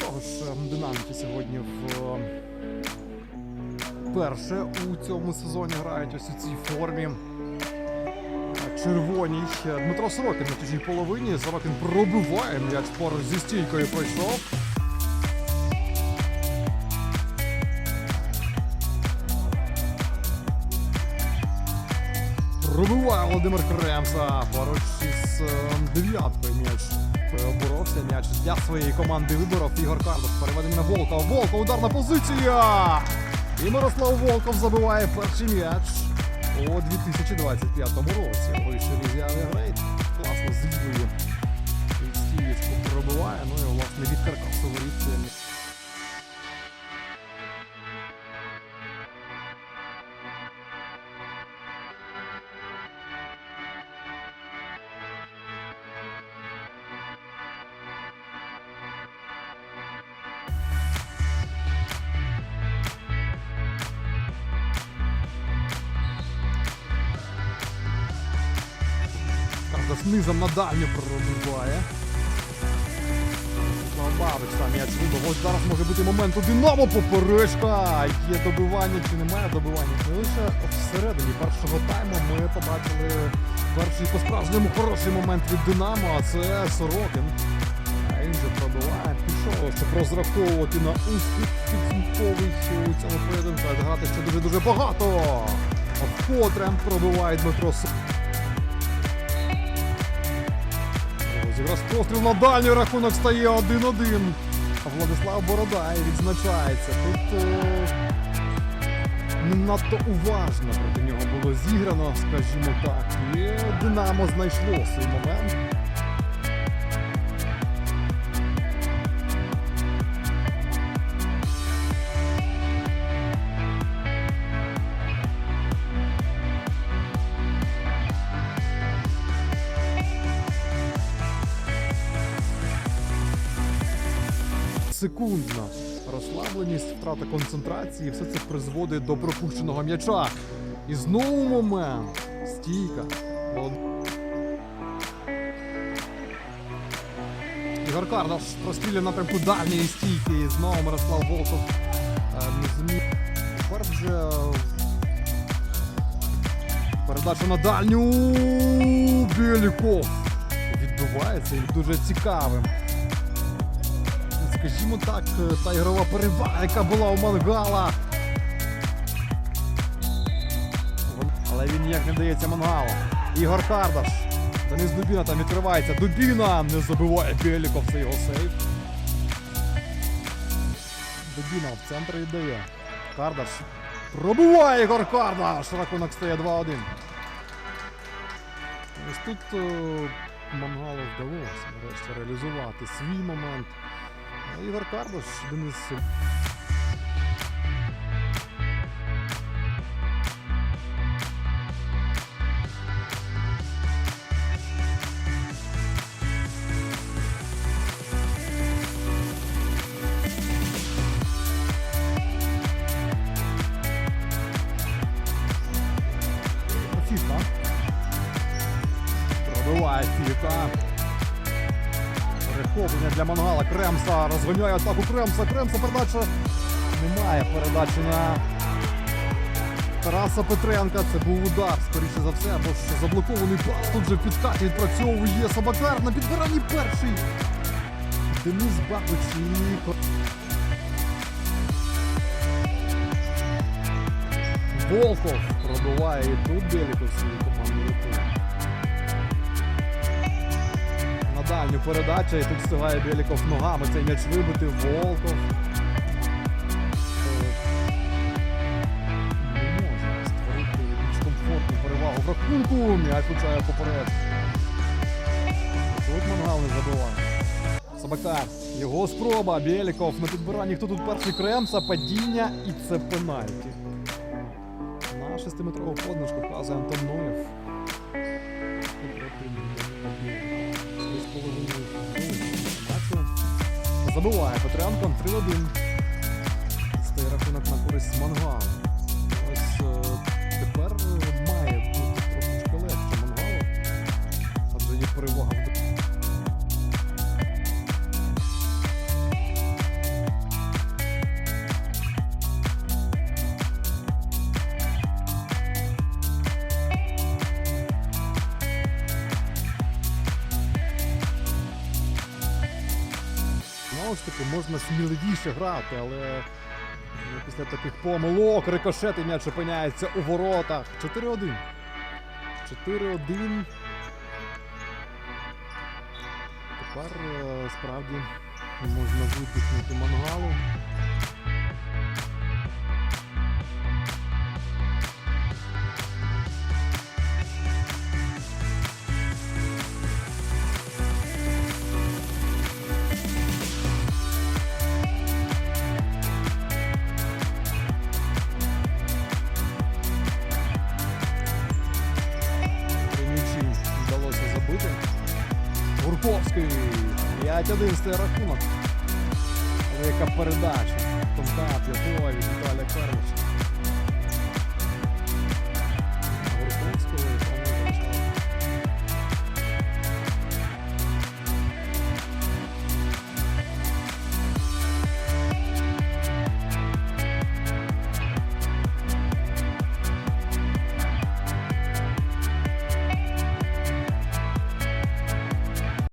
Того ж е, динаміки сьогодні в е, перше у цьому сезоні грають ось у цій формі. Червоній Дмитро Сорокін на тижній половині. Сорокін пробиває м'яч поруч зі стійкою пройшов. Пробиває Володимир Кремса поруч із е, дев'яткою м'яч. Боровся м'яч для своєї команди виборов. Ігор Карлос переведений на Волкова. Волков, ударна позиція! І Мирослав Волков забиває перший м'яч у 2025 році. Із Яви Грейт. Класно звідує. лівої пробиває. Ну і власне від каркасу воріт. Кардас низом на дальню пробиває. Бабич там м'яч вибив. Ось зараз може бути момент у Динамо поперечка. Є добивання чи немає добивання. Не лише всередині першого тайму ми побачили перший по-справжньому хороший момент від Динамо, а це Сорокін. А він же пробиває. Пішов, щоб розраховувати на успіх підсумковий у цьому поєдинку. Грати ще дуже-дуже багато. Вкотре пробиває Дмитро Сорокін. Зіграв постріл на дальній рахунок стає 1-1. А Владислав Бородай відзначається. Тут о, не надто уважно проти нього було зіграно, скажімо так. І Динамо знайшло свій момент. Секундна розслабленість, втрата концентрації, все це призводить до пропущеного м'яча. І знову момент. Стійка. Ігор Кардаш прострілює напрямку дальньої стійки. І знову Мирослав Волков е, не зміг. Тепер вже передача на дальню. Біліков. Відбувається і дуже цікавим скажімо так, та ігрова перевага, яка була у Мангала. Але він ніяк не дається Мангалу. Ігор Кардаш. Денис Дубіна там відкривається. Дубіна не забиває Біліков, це його сейф. Дубіна в центр віддає. Кардаш. Пробиває Ігор Кардаш. Рахунок стає 2-1. Ось тут е, Мангалу вдалося нарешті реалізувати свій момент. Ігор Кардаш, Денис. Фіфа. Пробиває Фіфа. Перехоплення для Мангала. Кремса розганяє атаку Кремса. Кремса передача. Немає передачі на Тараса Петренка. Це був удар, скоріше за все, або що заблокований пас. Тут же в підкаті відпрацьовує Сабакар на підбиранні перший. Денис Бабич і Ко- Волков пробиває і тут Беліков команду дальню передачу і тут встигає Беліков ногами цей м'яч вибити. Волков. Е, Не може створити комфортну перевагу в рахунку. М'яч влучає поперед. Тут Мангал не забиває. Сабакар. Його спроба. Беліков на підбиранні. Хто тут перший Кремса, падіння і це пенальті. На шестиметрову подножку вказує Антон Ноєв. Забиває Петренко 3-1. Стає рахунок на користь Мангала. Знову ж таки, можна сміливіше грати, але ну, після таких помилок рикошет і м'яч опиняється у воротах. 4-1. 4-1. Тепер е, справді можна видихнути мангалу. Гурковський. 5-1 стає рахунок. Велика передача. Контакт, Ятова від Віталія Карловича.